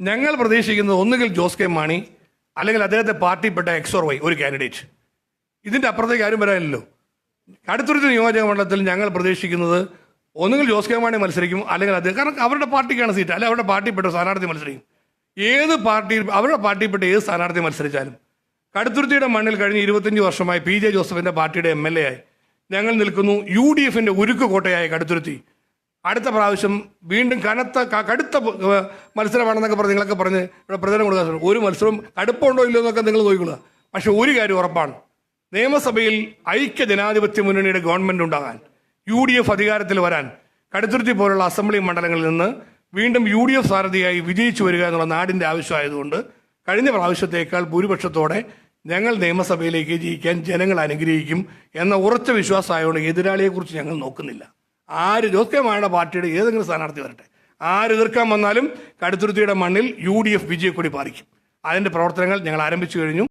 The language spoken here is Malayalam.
ഞങ്ങൾ പ്രതീക്ഷിക്കുന്നത് ഒന്നുകിൽ ജോസ് കെ മാണി അല്ലെങ്കിൽ അദ്ദേഹത്തെ പാർട്ടിപ്പെട്ട എക്സോർ വൈ ഒരു കാൻഡിഡേറ്റ് ഇതിന്റെ അപ്പുറത്തേക്ക് ആരും വരാനില്ലല്ലോ. അടുത്തൊരു നിയോജക മണ്ഡലത്തിൽ ഞങ്ങൾ പ്രതീക്ഷിക്കുന്നത് ഒന്നുകിൽ ജോസ് കെ മാണി മത്സരിക്കും അല്ലെങ്കിൽ അദ്ദേഹം. കാരണം അവരുടെ പാർട്ടിക്കാണ് സീറ്റ്. അല്ലെങ്കിൽ അവരുടെ പാർട്ടിപ്പെട്ട സ്ഥാനാർത്ഥി മത്സരിക്കും. ഏത് പാർട്ടി അവരുടെ പാർട്ടിപ്പെട്ട ഏത് സ്ഥാനാർത്ഥി മത്സരിച്ചാലും. കടുത്തുരുത്തിയുടെ മണ്ണിൽ കഴിഞ്ഞ ഇരുപത്തഞ്ച് വർഷമായി പി ജെ ജോസഫിന്റെ പാർട്ടിയുടെ എം എൽ എ ആയി. ഞങ്ങൾ നിൽക്കുന്നു യു ഡി എഫിന്റെ ഉരുക്ക് കോട്ടയായ കടുത്തുരുത്തി. അടുത്ത പ്രാവശ്യം വീണ്ടും കനത്ത കടുത്ത മത്സരമാണെന്നൊക്കെ പറഞ്ഞ് നിങ്ങളൊക്കെ പറഞ്ഞ് ഇവിടെ പ്രചരണം കൊടുക്കാൻ ശ്രമിക്കും. ഒരു മത്സരം കടുപ്പമുണ്ടോ ഇല്ലയോ എന്നൊക്കെ നിങ്ങൾ നോക്കിക്കൊള്ളുക പക്ഷെ ഒരു കാര്യം ഉറപ്പാണ്. നിയമസഭയിൽ ഐക്യ ജനാധിപത്യ മുന്നണിയുടെ ഗവൺമെന്റ് ഉണ്ടാകാൻ യു ഡി എഫ് അധികാരത്തിൽ വരാൻ കടുത്തുരുത്തി പോലുള്ള അസംബ്ലി മണ്ഡലങ്ങളിൽ നിന്ന് വീണ്ടും യു ഡി എഫ് സാരഥിയായി വിജയിച്ചു വരിക എന്നുള്ള നാടിന്റെ ആവശ്യമായതുകൊണ്ട് കഴിഞ്ഞ പ്രാവശ്യത്തേക്കാൾ ഭൂരിപക്ഷത്തോടെ ഞങ്ങൾ നിയമസഭയിലേക്ക് ജയിക്കാൻ ജനങ്ങൾ അനുഗ്രഹിക്കും എന്ന ഉറച്ച വിശ്വാസമായതുകൊണ്ട് എതിരാളിയെക്കുറിച്ച് ഞങ്ങൾ നോക്കുന്നില്ല. ആര് ജോസ് കെ മാണിയുടെ പാർട്ടിയുടെ ഏതെങ്കിലും സ്ഥാനാർത്ഥി വരട്ടെ. ആര് എതിർക്കാൻ വന്നാലും കടുത്തുരുത്തിയുടെ മണ്ണിൽ യു ഡി എഫ് വിജയക്കൊടി പാലിക്കും അതിന്റെ പ്രവർത്തനങ്ങൾ ഞങ്ങൾ ആരംഭിച്ചു കഴിഞ്ഞു.